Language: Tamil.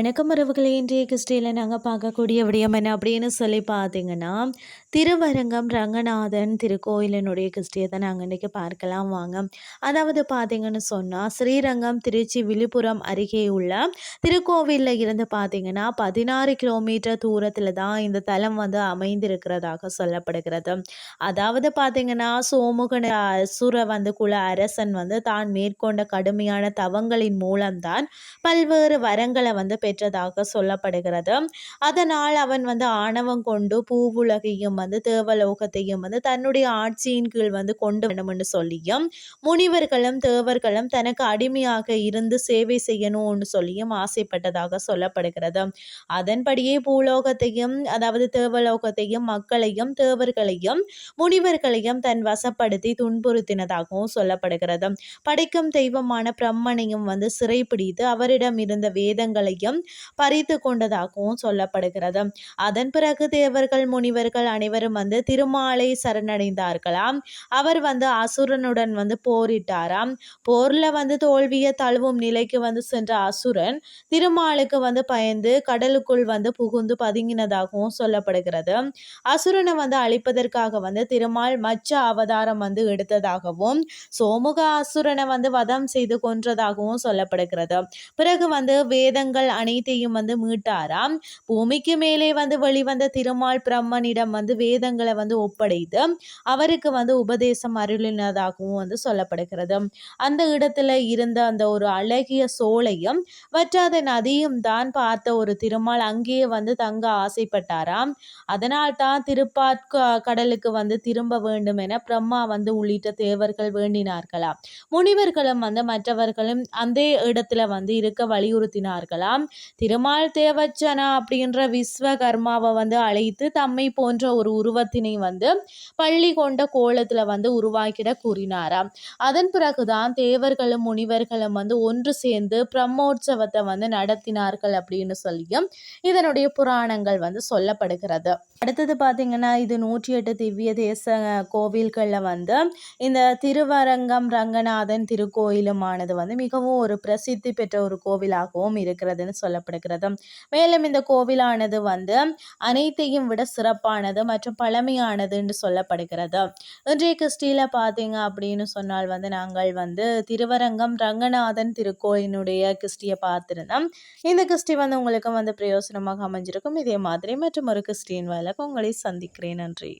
வணக்கம் உறவுகளே இன்றைய கிறிஸ்டியில் நாங்கள் பார்க்கக்கூடிய விடயம் என்ன அப்படின்னு சொல்லி பார்த்தீங்கன்னா திருவரங்கம் ரங்கநாதன் திருக்கோயிலினுடைய கிறிஸ்டியை தான் நாங்கள் இன்றைக்கி பார்க்கலாம் வாங்க. அதாவது பார்த்தீங்கன்னு சொன்னால் ஸ்ரீரங்கம் திருச்சி விழுப்புரம் அருகே உள்ள திருக்கோவிலில் இருந்து பார்த்தீங்கன்னா பதினாறு கிலோமீட்டர் தூரத்தில் தான் இந்த தலம் வந்து அமைந்திருக்கிறதாக சொல்லப்படுகிறது. அதாவது பார்த்தீங்கன்னா சோமுகன அசுர வந்து குல அரசன் வந்து தான் மேற்கொண்ட கடுமையான தவங்களின் மூலம்தான் பல்வேறு வரங்களை வந்து பெற்றதாக சொல்லப்படுகிறது. அதனால் அவன் வந்து ஆணவம் கொண்டு பூவுலகையும் வந்து தேவலோகத்தையும் வந்து தன்னுடைய ஆட்சியின் கீழ் வந்து கொண்டு வேணும்னு சொல்லியும் முனிவர்களும் தேவர்களும் தனக்கு அடிமையாக இருந்து சேவை செய்யணும்னு சொல்லியும் ஆசைப்பட்டதாக சொல்லப்படுகிறது. அதன்படியே பூலோகத்தையும் அதாவது தேவலோகத்தையும் மக்களையும் தேவர்களையும் முனிவர்களையும் தன் வசப்படுத்தி துன்புறுத்தினதாகவும் சொல்லப்படுகிறது. படைக்கும் தெய்வமான பிரம்மனையும் வந்து சிறைப்பிடித்து அவரிடம் இருந்த வேதங்களையும் பறித்து கொண்டதாகவும் சொல்லப்படுகிறது. அதன் பிறகு தேவர்கள் முனிவர்கள் அனைவரும் வந்து திருமாலை சரணடைந்தார்களாம். அவர் வந்து அசுரனுடன் வந்து போரிட்டாராம். போர்ல வந்து தோல்வியை தழுவும் நிலைக்கு வந்து சென்ற அசுரன் திருமாலுக்கு வந்து பயந்து கடலுக்குள் வந்து புகுந்து பதுங்கினதாகவும் சொல்லப்படுகிறது. அசுரனை வந்து அழிப்பதற்காக வந்து திருமால் மச்ச அவதாரம் வந்து எடுத்ததாகவும் சோமுக அசுரனை வந்து வதம் செய்து கொன்றதாகவும் சொல்லப்படுகிறது. பிறகு வந்து வேதங்கள் அனைத்தையும் வந்து மீட்டாராம். பூமிக்கு மேலே வந்து வெளிவந்த திருமால் பிரம்மனிடம் வந்து வேதங்களை வந்து ஒப்படைத்து அவருக்கு வந்து உபதேசம் அருளினதாகவும் வந்து சொல்லப்படுகிறது. அந்த இடத்துல இருந்த அந்த ஒரு அழகிய சோலையும் வற்றாத நதியும் தான் பார்த்த ஒரு திருமால் அங்கேயே வந்து தங்க ஆசைப்பட்டாராம். அதனால் தான் திருப்பாற் கடலுக்கு வந்து திரும்ப வேண்டும் என பிரம்மா வந்து உள்ளிட்ட தேவர்கள் வேண்டினார்களாம். முனிவர்களும் வந்து மற்றவர்களும் அந்த இடத்துல வந்து இருக்க வலியுறுத்தினார்களாம். திருமால் தேவச்சனா அப்படின்ற விஸ்வகர்மாவை வந்து அழைத்து தம்மை போன்ற ஒரு உருவத்தினை வந்து பள்ளி கொண்ட கோலத்தில் வந்து உருவாக்கிட கூறினாராம். அதன் பிறகுதான் தேவர்களும் முனிவர்களும் வந்து ஒன்று சேர்ந்து பிரம்மோற்சவத்தை வந்து நடத்தினார்கள் அப்படின்னு சொல்லியும் இதனுடைய புராணங்கள் வந்து சொல்லப்படுகிறது. அடுத்தது பார்த்தீங்கன்னா இது நூற்றி எட்டு திவ்ய தேச கோவில்களில் வந்து இந்த திருவரங்கம் ரங்கநாதன் திருக்கோயிலுமானது வந்து மிகவும் ஒரு பிரசித்தி பெற்ற ஒரு கோவிலாகவும் இருக்கிறதுன்னு சொல்லப்படுகிறது. மேலும் இந்த கோவிலானது வந்து அனைத்தையும் விட சிறப்பானது மற்றும் பழமையானதுன்னு சொல்லப்படுகிறது. இன்றைய கிறிஸ்டியில் பார்த்தீங்க அப்படின்னு சொன்னால் வந்து நாங்கள் வந்து திருவரங்கம் ரங்கநாதன் திருக்கோயினுடைய கிறிஸ்டியை பார்த்துருந்தோம் இந்த கிறிஸ்டி வந்து உங்களுக்கு வந்து பிரயோசனமாக அமைஞ்சிருக்கும். இதே மாதிரி மற்றும் ஒரு கிறிஸ்டின் வேலைக்கு உங்களை சந்திக்கிறேன். நன்றி.